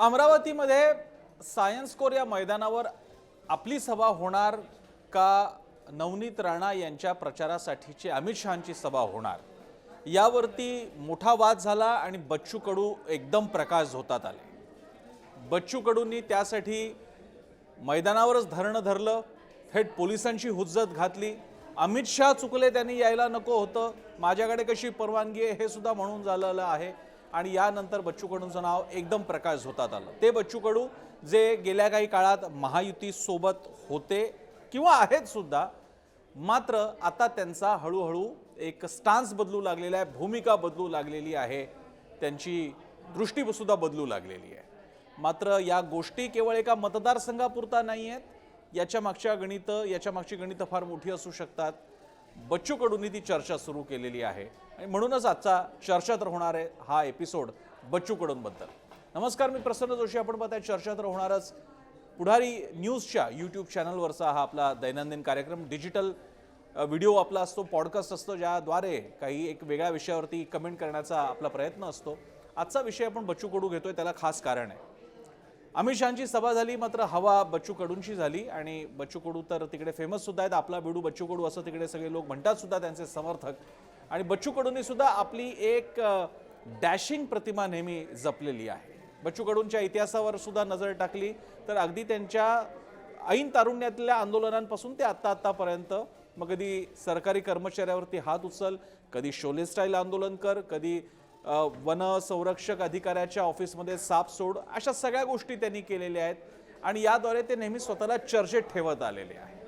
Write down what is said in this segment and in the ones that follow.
अमरावतीमध्ये science core या मैदानावर आपली सभा होणार का नवनीत राणा यांच्या प्रचारासाठीची अमित शहाची सभा होणार? यावरती मोठा वाद झाला आणि बच्चू कडू एकदम प्रकाश झोतात आले. बच्चू कडूंनी त्यासाठी मैदानावरच धरणं धरलं थेट पोलिसांची हुज्जत घातली. अमित शहा चुकले त्यांनी यायला नको होतं. माझ्याकडे कशी परवानगी आहे हे सुद्धा म्हणून झालेलं आहे. आणि यानंतर बच्चू कडूंचं नाव एकदम प्रकाश होतात आलं. ते बच्चू कडू जे गेल्या काही काळात महायुतीसोबत होते किंवा आहेत सुद्धा मात्र आता त्यांचा हळूहळू एक स्टान्स बदलू लागलेला आहे भूमिका बदलू लागलेली आहे त्यांची दृष्टीसुद्धा बदलू लागलेली आहे. मात्र या गोष्टी केवळ एका मतदारसंघापुरता नाही आहेत याच्या मागच्या गणितं याच्या मागची गणितं फार मोठी असू शकतात. बच्चू कडूंनी ती चर्चा सुरू केलेली आहे. आणि म्हणूनच आजचा चर्चा तर होणार आहे हा एपिसोड बच्चू कडूंबद्दल नमस्कार मी प्रसन्न जोशी. आपण पाहताय चर्चा तर होणारच. पुढारी न्यूजच्या यूट्यूब चॅनलवरचा हा आपला दैनंदिन कार्यक्रम. डिजिटल व्हिडिओ आपला असतो पॉडकास्ट असतो ज्याद्वारे काही एक वेगळ्या विषयावरती कमेंट करण्याचा आपला प्रयत्न असतो. आजचा विषय आपण बच्चू कडू घेतोय त्याला खास कारण आहे. अमित शहाची सभा झाली मात्र हवा बच्चू कडूंची झाली आणि बच्चू कडू तर तिकडे फेमस सुद्धा आहेत. आपला बिडू बच्चू कडू असं तिकडे सगळे लोक म्हणतात सुद्धा त्यांचे समर्थक. आणि बच्चू कडूंनी सुद्धा आपली एक डॅशिंग प्रतिमा नेहमी जपलेली आहे. बच्चू कडूंच्या इतिहासावर सुद्धा नजर टाकली तर अगदी त्यांच्या ऐन तारुण्यातल्या आंदोलनांपासून ते आत्ता आत्तापर्यंत. मग कधी सरकारी कर्मचाऱ्यावरती हात उचल कधी शोले स्टाईल आंदोलन कर कधी वन संरक्षक अधिकाऱ्याच्या ऑफिसमध्ये साप सोड अशा सगळ्या गोष्टी त्यांनी केलेल्या आहेत. आणि याद्वारे ते नेहमी स्वतःला चर्चेत ठेवत आलेले आहे.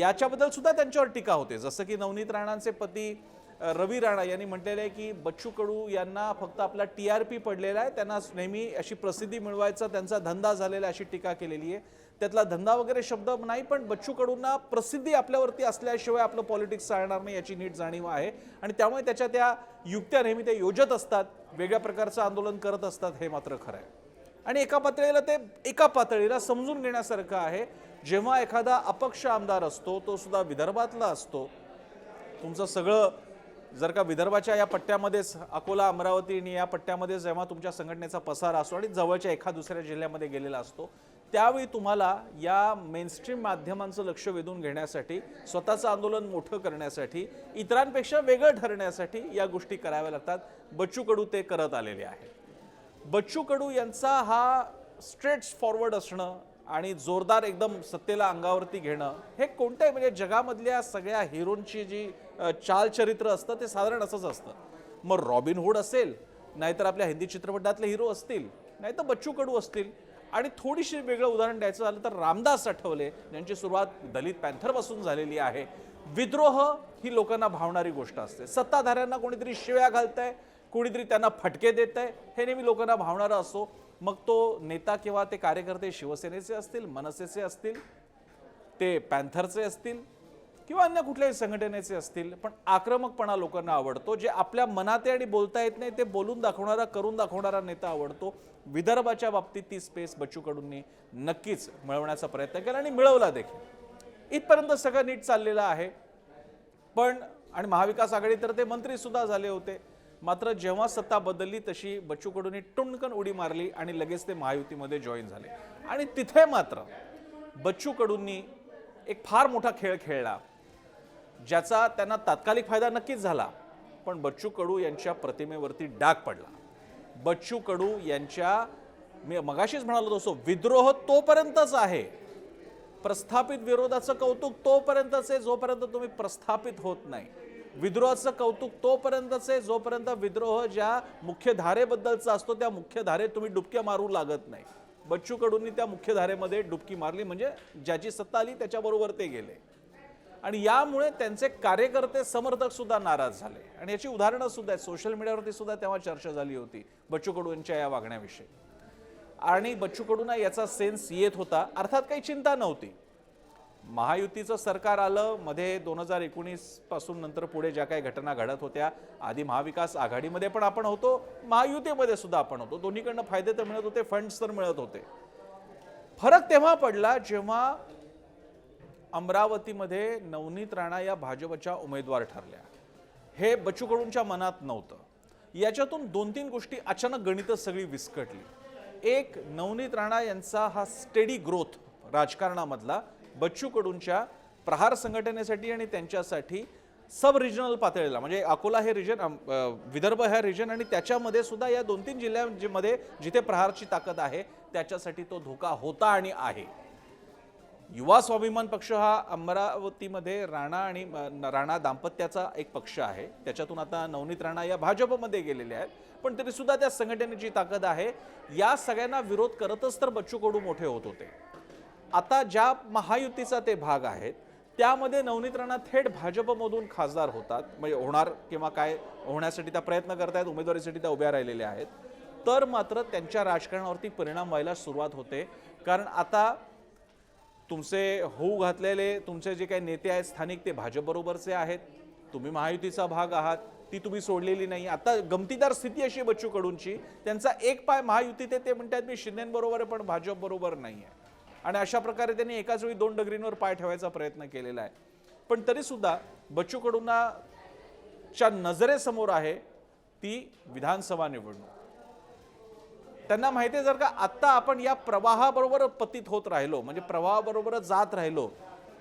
याच्याबद्दल सुद्धा त्यांच्यावर टीका होते. जसं की नवनीत राणांचे पती रवी राणा यांनी म्हटलेलं आहे की बच्चू कडू यांना फक्त आपला टी आर पी पडलेला आहे. त्यांना नेहमी अशी प्रसिद्धी मिळवायचा त्यांचा धंदा झालेला आहे, अशी टीका केलेली आहे. त्यातला धंदा वगैरे शब्द नाही पण बच्चू कडूंना प्रसिद्धी आपल्यावरती असल्याशिवाय आपलं पॉलिटिक्स चालणार नाही याची नीट जाणीव आहे. आणि त्यामुळे त्याच्या त्या युक्त्या नेहमी ते योजत असतात वेगळ्या प्रकारचं आंदोलन करत असतात हे मात्र खरं आहे. आणि एका पातळीला ते एका पातळीला समजून घेण्यासारखं आहे. जेव्हा एखादा अपक्ष आमदार असतो तो सुद्धा विदर्भातला असतो. तुमचं सगळं जर का विदर्भाच्या या पट्ट्यामध्येच अकोला अमरावती आणि या पट्ट्यामध्ये जेव्हा तुमच्या संघटनेचा पसार असतो आणि जवळच्या एका दुसऱ्या जिल्ह्यामध्ये गेलेला असतो त्यावेळी तुम्हाला या मेनस्ट्रीम माध्यमांचं लक्ष वेधून घेण्यासाठी स्वतःचं आंदोलन मोठं करण्यासाठी इतरांपेक्षा वेगळं ठरण्यासाठी या गोष्टी कराव्या लागतात. बच्चू कडू ते करत आलेले आहेत. बच्चू कडू यांचा हा स्ट्रेट फॉरवर्ड असणं आणि जोरदार एकदम सत्तेला अंगावरती घेणं हे कोणत्याही म्हणजे जगामधल्या सगळ्या हिरोंची जी चालचरित्र असतं ते साधारण असंच असतं. मग रॉबिन हुड असेल नाहीतर आपल्या हिंदी चित्रपटातले हिरो असतील नाहीतर बच्चू कडू असतील. आणि थोडीशी वेगळं उदाहरण द्यायचं झालं तर रामदास आठवले ज्यांची सुरुवात दलित पॅन्थरपासून झालेली आहे. विद्रोह ही लोकांना भावणारी गोष्ट असते. सत्ताधाऱ्यांना कोणीतरी शिव्या घालत आहे कोणीतरी त्यांना फटके देत आहे हे नेहमी लोकांना भावणारं असो. मग तो नेता किंवा ते कार्यकर्ते शिवसेनेचे असतील मनसेचे असतील ते पॅन्थरचे असतील किंवा अन्य कुठल्याही संघटनेचे असतील पण आक्रमकपणा लोकांना आवडतो. जे आपल्या मनात आहे आणि बोलता येत नाही ते बोलून दाखवणारा करून दाखवणारा नेता आवडतो. विदर्भाच्या बाबतीत ती स्पेस बच्चू कडूंनी नक्कीच मिळवण्याचा प्रयत्न केला आणि मिळवला देखील. इथपर्यंत सगळं नीट चाललेलं आहे. पण आणि महाविकास आघाडी तर ते मंत्रीसुद्धा झाले होते. मात्र जेव्हा सत्ता बदलली तशी बच्चू कडूंनी टुणकन उडी मारली आणि लगेच ते महायुतीमध्ये जॉईन झाले. आणि तिथे मात्र बच्चू कडूंनी एक फार मोठा खेळ खेळला ज्याचा त्यांना तात्कालिक फायदा नक्कीच झाला पण बच्चू कडू यांच्या प्रतिमेवरती डाग पडला. बच्चू कडू यांच्या मी मगाशीच म्हणालो दोस्तो विद्रोह तोपर्यंतच आहे. प्रस्थापित विरोधाचं कौतुक तोपर्यंतच आहे जोपर्यंत तुम्ही प्रस्थापित होत नाही. विद्रोहाचं कौतुक तोपर्यंतच आहे जोपर्यंत विद्रोह ज्या मुख्य धारेबद्दलचा असतो त्या मुख्य धारेत तुम्ही डुबक्या मारू लागत नाही. बच्चू कडूंनी त्या मुख्य धारेमध्ये डुबकी मारली म्हणजे ज्याची सत्ता आली त्याच्याबरोबर ते गेले. आणि यामुळे त्यांचे कार्यकर्ते समर्थक सुद्धा नाराज झाले. आणि याची उदाहरणं सुद्धा आहेत. सोशल मीडियावरती सुद्धा तेव्हा चर्चा झाली होती बच्चू कडू यांच्या या वागण्याविषयी. आणि बच्चू कडूंना याचा सेन्स येत होता. अर्थात काही चिंता नव्हती. महायुतीचं सरकार आलं मध्ये दोन हजार एकोणीसपासून नंतर पुढे ज्या काही घटना घडत होत्या आधी महाविकास आघाडीमध्ये पण आपण होतो महायुतीमध्ये सुद्धा आपण होतो. दोन्हीकडनं फायदे तर मिळत होते फंड्स तर मिळत होते. फरक तेव्हा पडला जेव्हा अमरावतीमध्ये नवनीत राणा या भाजपच्या उमेदवार ठरल्या. हे बच्चू कडूंच्या मनात नव्हतं. याच्यातून दोन तीन गोष्टी अचानक गणित सगळी विस्कटली. एक नवनीत राणा यांचा हा स्टेडी ग्रोथ राजकारणामधला बच्चू कडूंच्या प्रहार संघटनेसाठी आणि त्यांच्यासाठी सब रिजनल पातळीला म्हणजे अकोला हे रिजन विदर्भ ह्या रिजन आणि त्याच्यामध्ये सुद्धा या दोन तीन जिल्ह्यांमध्ये जिथे प्रहारची ताकद आहे त्याच्यासाठी तो धोका होता आणि आहे. युवा स्वाभिमान पक्ष हा अमरावतीमध्ये राणा आणि राणा दाम्पत्याचा एक पक्ष आहे. त्याच्यातून आता नवनीत राणा या भाजपमध्ये गेलेले आहेत. पण तरीसुद्धा त्या संघटनेची ताकद आहे. या सगळ्यांना विरोध करतच तर बच्चू कडू मोठे होत होते. आता ज्या महायुतीचा ते भाग आहेत त्यामध्ये नवनीत राणा थेट भाजपमधून खासदार होतात. म्हणजे होणार किंवा काय होण्यासाठी त्या प्रयत्न करतायत उमेदवारीसाठी त्या उभ्या राहिलेल्या आहेत. तर मात्र त्यांच्या राजकारणावरती परिणाम व्हायला सुरुवात होते. कारण आता तुमचे होऊ घातलेले तुमचे जे काही नेते आहेत स्थानिक ते भाजपबरोबरचे आहेत. तुम्ही महायुतीचा भाग आहात ती तुम्ही सोडलेली नाही. आता गमतीदार स्थिती अशी बच्चूकडूनची. बच्चू कडूंची त्यांचा एक पाय महायुतीत आहे ते म्हणतात मी शिंदेबरोबर आहे पण भाजपबरोबर नाही आहे आणि अशा प्रकारे त्यांनी एकाच वेळी दोन डगरींवर पाय ठेवायचा प्रयत्न केलेला आहे. पण तरी सुद्धा बच्चू कडूंनाच्या नजरेसमोर आहे ती विधानसभा निवडणूक. त्यांना माहिती आहे जर का आत्ता आपण या प्रवाहाबरोबर पतित होत राहिलो म्हणजे प्रवाहाबरोबर जात राहिलो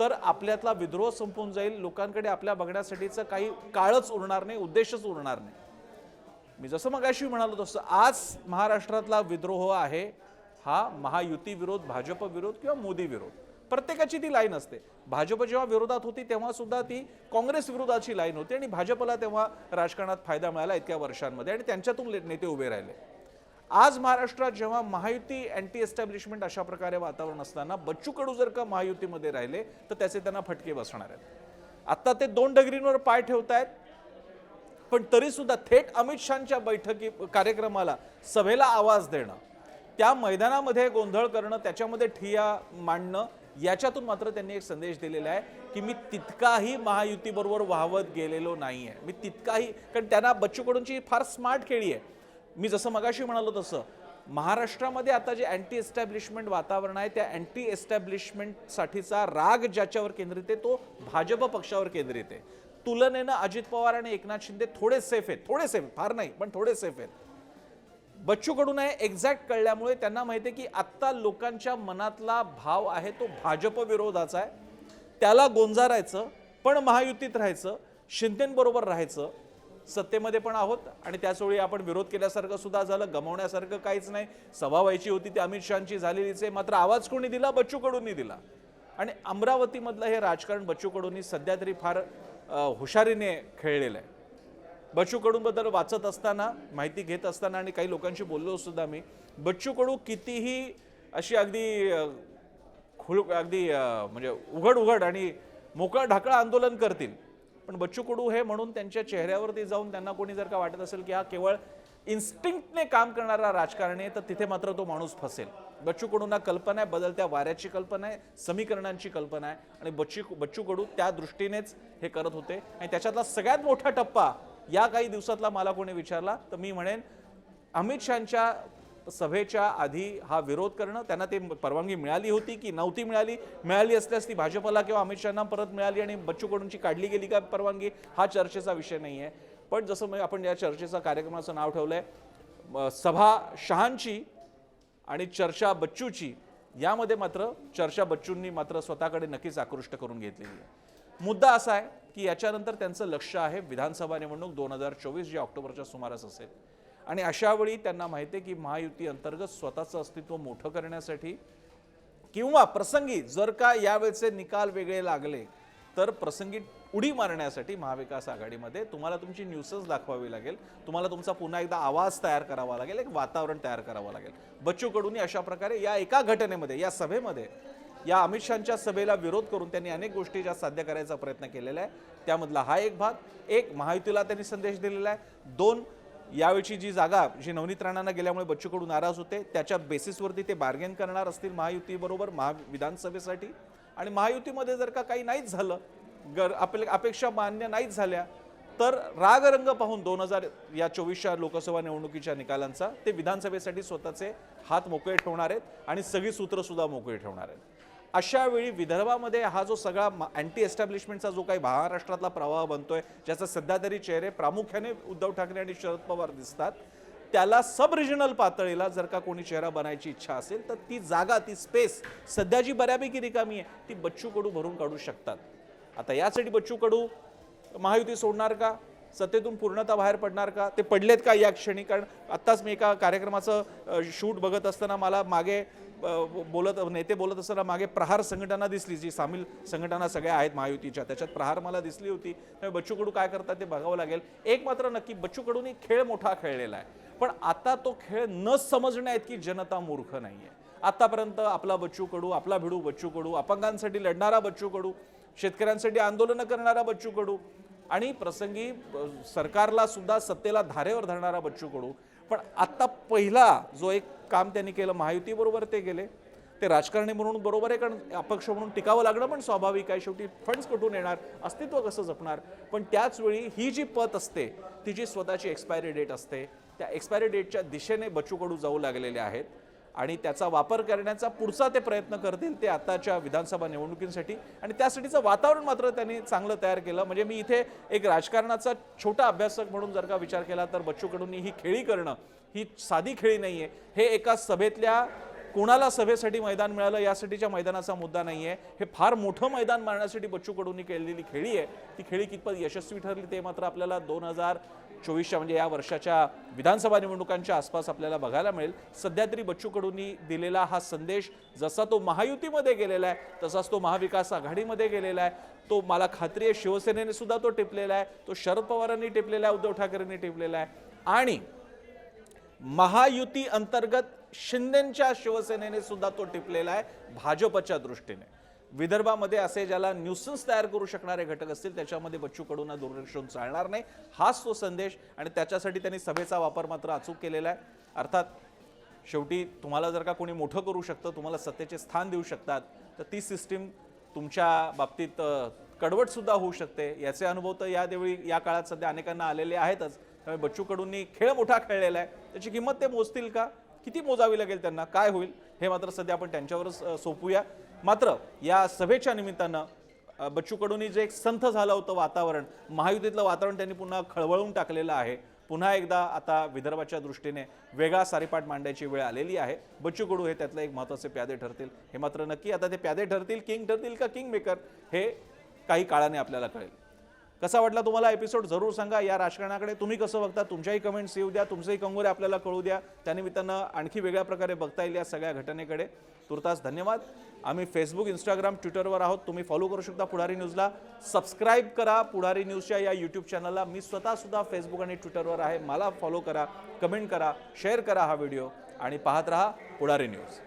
तर आपल्यातला विद्रोह संपून जाईल लोकांकडे आपल्या बघण्यासाठीचं काही काळच उरणार नाही उद्देशच उरणार नाही. मी जसं मगाशी म्हणालो तसं आज महाराष्ट्रातला विद्रोह आहे हा महायुती विरोध भाजप विरोध किंवा मोदी विरोध. प्रत्येकाची ती लाईन असते. भाजप जेव्हा विरोधात होती तेव्हा सुद्धा ती काँग्रेस विरोधाची लाईन होती आणि भाजपला तेव्हा राजकारणात फायदा मिळाला इतक्या वर्षांमध्ये आणि त्यांच्यातून नेते उभे राहिले. आज महाराष्ट्रात जेव्हा महायुती अँटी एस्टॅब्लिशमेंट अशा प्रकारे वातावरण असताना बच्चू कडू जर का महायुतीमध्ये राहिले तर त्याचे त्यांना फटके बसणार आहेत. आत्ता ते दोन डगरींवर पाय ठेवत आहेत पण तरीसुद्धा थेट अमित शहाच्या बैठकी कार्यक्रमाला सभेला आवाज देणं त्या मैदानामध्ये गोंधळ करणं त्याच्यामध्ये ठिया मांडणं याच्यातून मात्र त्यांनी एक संदेश दिलेला आहे की मी तितकाही महायुतीबरोबर वाहवत गेलेलो नाही आहे मी तितकाही कारण त्यांना बच्चू कडूंची फार स्मार्ट खेळी आहे. मी जसं मगाशी म्हणालो तसं महाराष्ट्रामध्ये आता जे अँटी एस्टॅब्लिशमेंट वातावरण आहे त्या अँटी एस्टॅब्लिशमेंटसाठीचा राग ज्याच्यावर केंद्रित आहे तो भाजप पक्षावर केंद्रित आहे. तुलनेनं अजित पवार आणि एकनाथ शिंदे थोडे सेफ आहेत. थोडे सेफ फार नाही पण थोडे सेफ आहेत. बच्चू कडून हे एक्झॅक्ट कळल्यामुळे त्यांना माहिती आहे की आत्ता लोकांच्या मनातला भाव आहे तो भाजप विरोधाचा आहे. त्याला गोंजारायचं पण महायुतीत राहायचं शिंदेंबरोबर राहायचं सत्तेमध्ये पण आहोत आणि त्याचवेळी आपण विरोध केल्यासारखं सुद्धा झालं गमवण्यासारखं काहीच नाही. सभा व्हायची होती ती अमित शहाची झालेलीच आहे मात्र आवाज कोणी दिला? बच्चू कडूंनी दिला. आणि अमरावतीमधलं हे राजकारण बच्चू कडूंनी सध्या तरी फार हुशारीने खेळलेलं आहे. बच्चू कडूंबद्दल वाचत असताना माहिती घेत असताना आणि काही लोकांशी बोललो सुद्धा मी बच्चू कडू कितीही अशी अगदी खुळ अगदी म्हणजे उघड उघड आणि मोकळा ढाकळा आंदोलन करतील. पण बच्चू कडू हे म्हणून त्यांच्या चेहऱ्यावरती जाऊन त्यांना कोणी जर का वाटत असेल की हा केवळ इन्स्टिंक्टने काम करणारा राजकारणी आहे तर तिथे मात्र तो माणूस फसेल. बच्चू कडूंना कल्पना आहे बदलत्या वाऱ्याची कल्पना आहे समीकरणांची कल्पना आहे आणि बच्ची बच्चू कडू त्या दृष्टीनेच हे करत होते. आणि त्याच्यातला सगळ्यात मोठा टप्पा या काही दिवसातला मला कोणी विचारला तर मी म्हणेन अमित शहाच्या सभेच्या आधी हा विरोध करणं त्यांना ते परवानगी मिळाली होती की नव्हती मिळाली? मिळाली असल्यास ती भाजपला किंवा अमित शहाना परत मिळाली आणि बच्चू कडूंची काढली गेली का परवानगी? हा चर्चेचा विषय नाही आहे पण जसं मग आपण या चर्चेचा कार्यक्रमाचं नाव ठेवलं आहे सभा शहांची आणि चर्चा बच्चूची यामध्ये मात्र चर्चा बच्चूंनी मात्र स्वतःकडे नक्कीच आकृष्ट करून घेतलेली आहे. मुद्दा असा आहे की याच्यानंतर त्यांचं लक्ष आहे विधानसभा निवडणूक दोन हजार चोवीस जी ऑक्टोबरच्या सुमारास असेल. आणि अशा वेळी त्यांना माहिती आहे की महायुती अंतर्गत स्वतःचं अस्तित्व मोठं करण्यासाठी किंवा प्रसंगी जर का यावेळचे निकाल वेगळे लागले तर प्रसंगी उडी मारण्यासाठी महाविकास आघाडीमध्ये तुम्हाला तुमची न्यूसेस दाखवावी लागेल. तुम्हाला तुमचा पुन्हा एकदा आवाज तयार करावा लागेल एक वातावरण तयार करावं लागेल. बच्चू कडूंनी अशा प्रकारे या एका घटनेमध्ये या सभेमध्ये या अमित शहाच्या सभेला विरोध करून त्यांनी अनेक गोष्टी ज्या साध्य करायचा प्रयत्न केलेला आहे त्यामधला हा एक भाग. एक महायुतीला त्यांनी संदेश दिलेला आहे. दोन यावेळची जी जागा जी नवनीत राणांना गेल्यामुळे बच्चू कडू नाराज होते त्याच्या बेसिसवरती ते बार्गेन करणार असतील महायुतीबरोबर महा विधानसभेसाठी. आणि महायुतीमध्ये जर का काही नाहीच झालं गर आपल्या अपेक्षा मान्य नाहीच झाल्या तर रागरंग पाहून दोन हजार या चोवीसच्या लोकसभा निवडणुकीच्या निकालांचा ते विधानसभेसाठी स्वतःचे हात मोकळे ठेवणार आहेत आणि सगळी सूत्रसुद्धा मोकळी ठेवणार आहेत. अशा वेळी विदर्भामध्ये हा जो सगळा अँटी एस्टॅब्लिशमेंटचा जो काही महाराष्ट्रातला प्रवाह बनतोय ज्याचा सध्या तरी चेहरे प्रामुख्याने उद्धव ठाकरे आणि शरद पवार दिसतात त्याला सब रिजनल पातळीला जर का कोणी चेहरा बनायची इच्छा असेल तर ती जागा ती स्पेस सध्या जी बऱ्यापैकी रिकामी आहे. ती बच्चू कडू भरून काढू शकतात. आता यासाठी बच्चू कडू महायुती सोडणार का? सत्तेतून पूर्णतः बाहेर पडणार का? ते पडलेत का या क्षणी? कारण आत्ताच मी एका कार्यक्रमाचं शूट बघत असताना मला मागे बोलत नेते बोलत असताना मागे प्रहार संघटना दिसली जी सामील संघटना सगळ्या आहेत महायुतीच्या. त्याच्यात प्रहार मला दिसली होती. त्यामुळे बच्चू कडू काय करतात ते बघावं लागेल. एक मात्र नक्की बच्चू कडूनी खेळ मोठा खेळलेला आहे. पण आता तो खेळ न समजण्या इतकी जनता मूर्ख नाहीये. आतापर्यंत आपला बच्चू कडू आपला भिडू बच्चू कडू अपंगांसाठी लढणारा बच्चू कडू शेतकऱ्यांसाठी आंदोलनं करणारा बच्चू कडू आणि प्रसंगी सरकारला सुद्धा सत्तेला धारेवर धरणारा बच्चू कडू. पण आता पहिला जो एक काम त्यांनी केलं महायुतीबरोबर ते गेले. ते राजकारणी म्हणून बरोबर आहे कारण अपक्ष म्हणून टिकावं लागणं पण स्वाभाविक आहे. शेवटी फंड्स कुठून येणार? अस्तित्व कसं जपणार? पण त्याचवेळी ही जी पत असते तिची स्वतःची एक्सपायरी डेट असते त्या एक्सपायरी डेटच्या दिशेने बच्चू कडू जाऊ लागलेले आहेत. आणि त्याचा वापर करण्याचा पुढचा ते प्रयत्न करतील ते आताच्या विधानसभा निवडणुकींसाठी. आणि त्यासाठीचं वातावरण मात्र त्यांनी चांगलं तयार केलं. म्हणजे मी इथे एक राजकारणाचा छोटा अभ्यासक म्हणून जर का विचार केला तर बच्चू कडूंनी ही खेळी करणं ही साधी खेळी नाही आहे हे एका सभेतल्या कोणाला सभेसाठी मैदान मिळालं यासाठीच्या मैदानाचा मुद्दा नाही आहे हे फार मोठं मैदान मारण्यासाठी बच्चू कडूंनी केलेली खेळी आहे. ती खेळी कितपत यशस्वी ठरली ते मात्र आपल्याला दोन हजार चोवीसच्या म्हणजे या वर्षाच्या विधानसभा निवडणुकांच्या आसपास आपल्याला बघायला मिळेल. सध्या तरी बच्चू कडूंनी दिलेला हा संदेश जसा तो महायुतीमध्ये गेलेला आहे तसाच तो महाविकास आघाडीमध्ये गेलेला आहे. तो मला खात्री आहे शिवसेनेने सुद्धा तो टिपलेला आहे तो शरद पवारांनी टिपलेला आहे उद्धव ठाकरेंनी टिपलेला आहे. आणि महायुती अंतर्गत शिंदेच्या शिवसेनेने सुद्धा तो टिपलेला आहे भाजपच्या दृष्टीने. विदर्भामध्ये असे ज्याला न्यूसन्स तयार करू शकणारे घटक असतील त्याच्यामध्ये बच्चू कडूंना दुर्लक्षून चालणार नाही. हाच तो संदेश आणि त्याच्यासाठी त्यांनी सभेचा वापर मात्र अचूक केलेला आहे. अर्थात शेवटी तुम्हाला जर का कोणी मोठं करू शकतं तुम्हाला सत्तेचे स्थान देऊ शकतात तर ती सिस्टीम तुमच्या बाबतीत कडवटसुद्धा होऊ शकते. याचे अनुभव तर या देवी या काळात सध्या अनेकांना आलेले आहेतच. त्यामुळे बच्चू कडूंनी खेळ मोठा खेळलेला आहे. त्याची किंमत ते मोजतील का? किती मोजावी लागेल त्यांना? काय होईल? हे मात्र सध्या आपण त्यांच्यावरच सोपूया. मात्र या सभेच्या निमित्तानं अ, बच्चू कडूंनी जे एक संथ झालं होतं वातावरण महायुतीतलं वातावरण त्यांनी पुन्हा खळवळून टाकलेलं आहे. पुन्हा एकदा आता विदर्भाच्या दृष्टीने वेगळा सारीपाठ मांडायची वेळ आलेली आहे. बच्चू कडू हे त्यातलं एक महत्त्वाचे प्यादे ठरतील. हे मात्र नक्की आता ते प्यादे ठरतील किंग ठरतील का किंग मेकर हे काही काळाने आपल्याला कळेल. कसा वाटला तुम्हाला एपिसोड जरूर सांगा. या राजकारणाकडे तुम्ही कसं बघता? तुमच्याही कमेंट्स येऊ द्या. तुमचेही कंगोरे आपल्याला कळू द्या. त्यानिमित्तानं आणखी वेगळ्या प्रकारे बघता येईल या सगळ्या घटनेकडे. तुर्तास धन्यवाद. आम्ही फेसबुक इंस्टाग्राम ट्विटरवर आहोत. तुम्ही फॉलो करू शकता पुढारी न्यूजला सबस्क्राईब करा पुढारी न्यूजच्या या यूट्यूब चॅनलला मी स्वतःसुद्धा फेसबुक आणि ट्विटरवर आहे. मला फॉलो करा कमेंट करा शेअर करा हा व्हिडिओ आणि पाहत रहा पुढारी न्यूज